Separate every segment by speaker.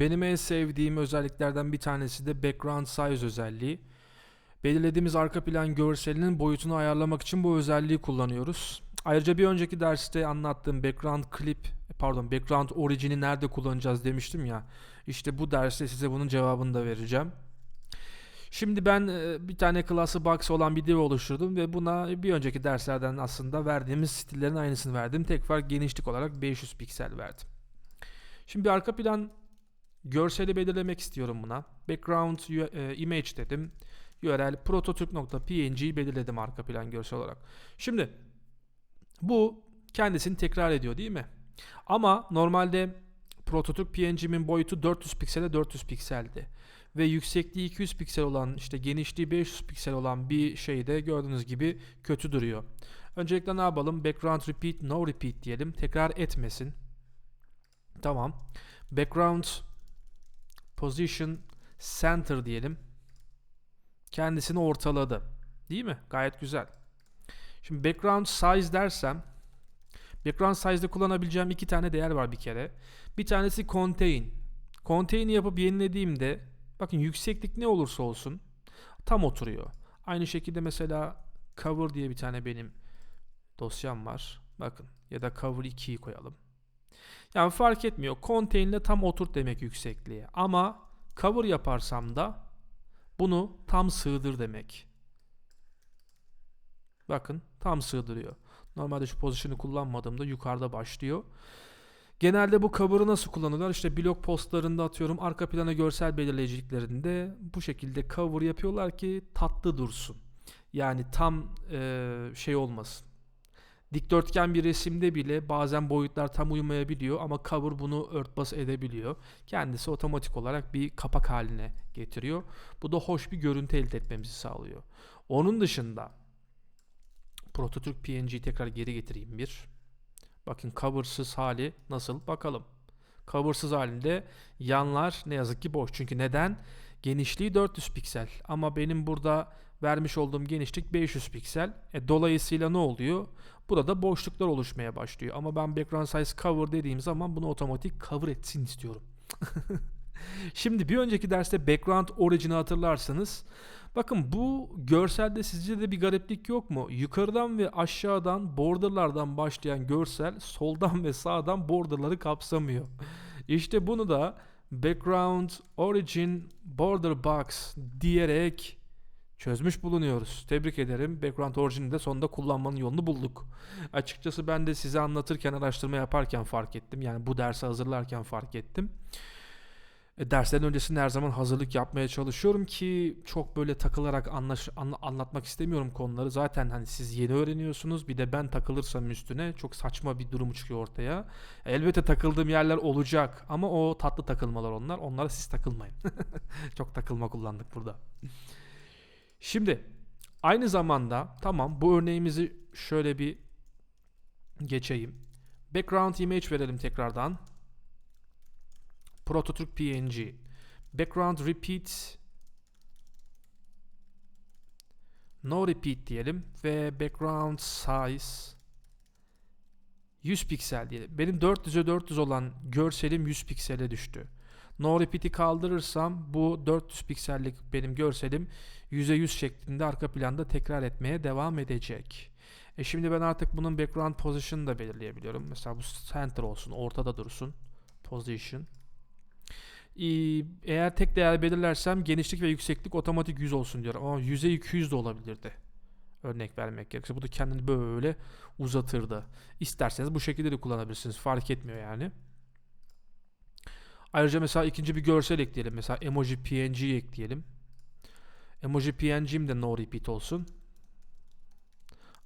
Speaker 1: Benim en sevdiğim özelliklerden bir tanesi de background size özelliği. Belirlediğimiz arka plan görselinin boyutunu ayarlamak için bu özelliği kullanıyoruz. Ayrıca bir önceki derste anlattığım background clip, pardon background origin'i nerede kullanacağız demiştim ya. İşte bu derste size bunun cevabını da vereceğim. Şimdi ben e, bir tane klası box olan bir div oluşturdum ve buna bir önceki derslerden aslında verdiğimiz stillerin aynısını verdim. Tek fark genişlik olarak 500 piksel verdim. Şimdi arka plan görseli belirlemek istiyorum buna. Background e, image dedim. URL prototürk.png belirledim arka plan görsel olarak. Şimdi bu kendisini tekrar ediyor değil mi? Ama normalde prototürk PNG'min boyutu 400 piksele 400 pikseldi. Ve yüksekliği 200 piksel olan işte genişliği 500 piksel olan bir şeyde gördüğünüz gibi kötü duruyor. Öncelikle ne yapalım? Background repeat no repeat diyelim. Tekrar etmesin. Tamam. Background position center diyelim. Kendisini ortaladı. Değil mi? Gayet güzel. Şimdi background size dersem background size'de kullanabileceğim iki tane değer var bir kere. Bir tanesi contain. Contain'i yapıp yenilediğimde bakın yükseklik ne olursa olsun tam oturuyor. Aynı şekilde mesela cover diye bir tane benim dosyam var. Bakın ya da cover 2'yi koyalım. Yani fark etmiyor. Contain ile tam oturt demek yüksekliğe. Ama cover yaparsam da bunu tam sığdır demek. Bakın tam sığdırıyor. Normalde şu pozisyonu kullanmadığımda yukarıda başlıyor. Genelde bu cover'ı nasıl kullanırlar? İşte blog postlarında atıyorum arka plana görsel belirleyiciliklerinde bu şekilde cover yapıyorlar ki tatlı dursun. Yani tam e, şey olmasın. Dikdörtgen bir resimde bile bazen boyutlar tam uymayabiliyor ama cover bunu örtbas edebiliyor. Kendisi otomatik olarak bir kapak haline getiriyor. Bu da hoş bir görüntü elde etmemizi sağlıyor. Onun dışında Prototürk PNG'yi tekrar geri getireyim bir. Bakın cover'sız hali nasıl bakalım. Cover'sız halinde yanlar ne yazık ki boş. Çünkü neden? Genişliği 400 piksel ama benim burada vermiş olduğum genişlik 500 piksel. E, dolayısıyla ne oluyor? Burada boşluklar oluşmaya başlıyor. Ama ben background size cover dediğim zaman bunu otomatik cover etsin istiyorum. Şimdi bir önceki derste background origin'i hatırlarsanız bakın bu görselde sizce de bir gariplik yok mu? Yukarıdan ve aşağıdan borderlardan başlayan görsel soldan ve sağdan borderları kapsamıyor. İşte bunu da background origin border box diyerek çözmüş bulunuyoruz. Tebrik ederim. Background Origin'i de sonunda kullanmanın yolunu bulduk. Açıkçası ben de size anlatırken, araştırma yaparken fark ettim. Yani bu dersi hazırlarken fark ettim. E, derslerin öncesinde her zaman hazırlık yapmaya çalışıyorum ki çok böyle takılarak anlaş, anla, anlatmak istemiyorum konuları. Zaten hani siz yeni öğreniyorsunuz bir de ben takılırsam üstüne çok saçma bir durum çıkıyor ortaya. Elbette takıldığım yerler olacak ama o tatlı takılmalar onlar. Onlara siz takılmayın. çok takılma kullandık burada. Şimdi aynı zamanda tamam bu örneğimizi şöyle bir geçeyim. Background image verelim tekrardan. Prototürk PNG. Background repeat No repeat diyelim ve background size 100 piksel diyelim. Benim 400'e 400 olan görselim 100 piksele düştü. No repeat'i kaldırırsam bu 400 piksellik benim görselim %100 şeklinde arka planda tekrar etmeye devam edecek. E şimdi ben artık bunun background position'ını da belirleyebiliyorum. Mesela bu center olsun, ortada dursun. Position. Eğer tek değer belirlersem genişlik ve yükseklik otomatik 100 olsun diyorum. Ama 100'e 200 de olabilirdi. Örnek vermek gerekirse. Bu da kendini böyle uzatırdı. İsterseniz bu şekilde de kullanabilirsiniz. Fark etmiyor yani. Ayrıca mesela ikinci bir görsel ekleyelim. Mesela emoji png ekleyelim. Emoji png'im de no repeat olsun.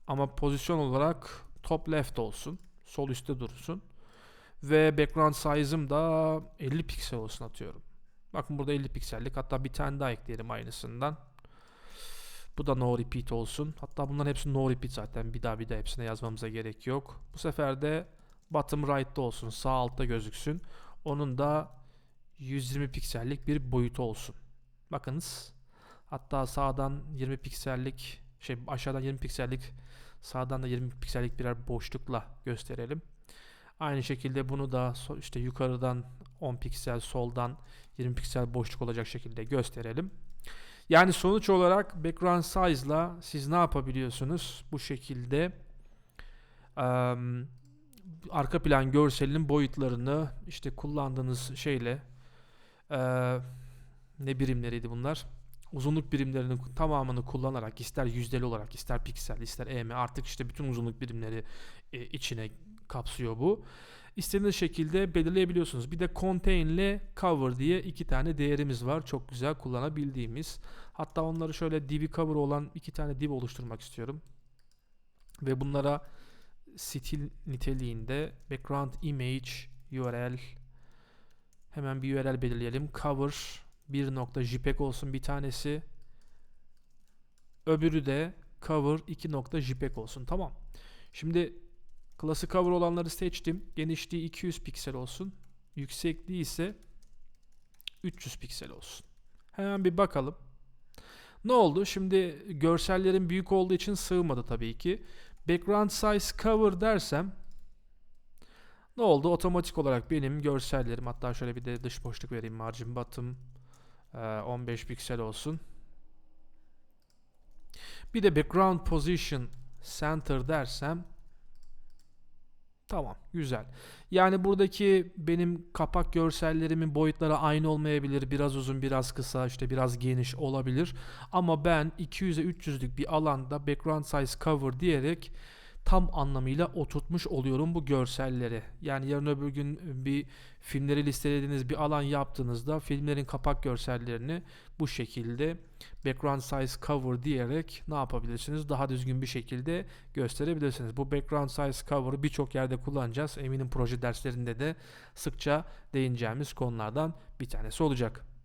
Speaker 1: Ama pozisyon olarak top left olsun. Sol üstte dursun. Ve background size'ım da 50 piksel olsun atıyorum. Bakın burada 50 piksellik. Hatta bir tane daha ekleyelim aynısından. Bu da no repeat olsun. Hatta bunların hepsi no repeat zaten. Bir daha bir daha hepsine yazmamıza gerek yok. Bu sefer de bottom right'ta olsun. Sağ altta gözüksün. Onun da 120 piksellik bir boyutu olsun. Bakınız. Hatta sağdan 20 piksellik şey aşağıdan 20 piksellik sağdan da 20 piksellik birer boşlukla gösterelim. Aynı şekilde bunu da işte yukarıdan 10 piksel soldan 20 piksel boşluk olacak şekilde gösterelim. Yani sonuç olarak background size'la siz ne yapabiliyorsunuz? Bu şekilde em, arka plan görselinin boyutlarını işte kullandığınız şeyle eee, ne birimleriydi bunlar? Uzunluk birimlerinin tamamını kullanarak ister yüzdeli olarak ister piksel ister em artık işte bütün uzunluk birimleri e, içine kapsıyor bu. İstediğiniz şekilde belirleyebiliyorsunuz. Bir de contain ile cover diye iki tane değerimiz var. Çok güzel kullanabildiğimiz. Hatta onları şöyle divi cover olan iki tane div oluşturmak istiyorum. Ve bunlara stil niteliğinde background image URL hemen bir URL belirleyelim. Cover 1.jpeg olsun bir tanesi. Öbürü de cover 2.jpeg olsun. Tamam. Şimdi klası cover olanları seçtim. Genişliği 200 piksel olsun. Yüksekliği ise 300 piksel olsun. Hemen bir bakalım. Ne oldu? Şimdi görsellerin büyük olduğu için sığmadı tabii ki. Background size cover dersem ne oldu? Otomatik olarak benim görsellerim hatta şöyle bir de dış boşluk vereyim. Margin bottom e, 15 piksel olsun. Bir de background position center dersem Tamam, güzel. Yani buradaki benim kapak görsellerimin boyutları aynı olmayabilir. Biraz uzun, biraz kısa, işte biraz geniş olabilir. Ama ben 200'e 300'lük bir alanda background size cover diyerek tam anlamıyla oturtmuş oluyorum bu görselleri. Yani yarın öbür gün bir filmleri listelediğiniz bir alan yaptığınızda filmlerin kapak görsellerini bu şekilde background size cover diyerek ne yapabilirsiniz? Daha düzgün bir şekilde gösterebilirsiniz. Bu background size cover'ı birçok yerde kullanacağız. Eminim proje derslerinde de sıkça değineceğimiz konulardan bir tanesi olacak.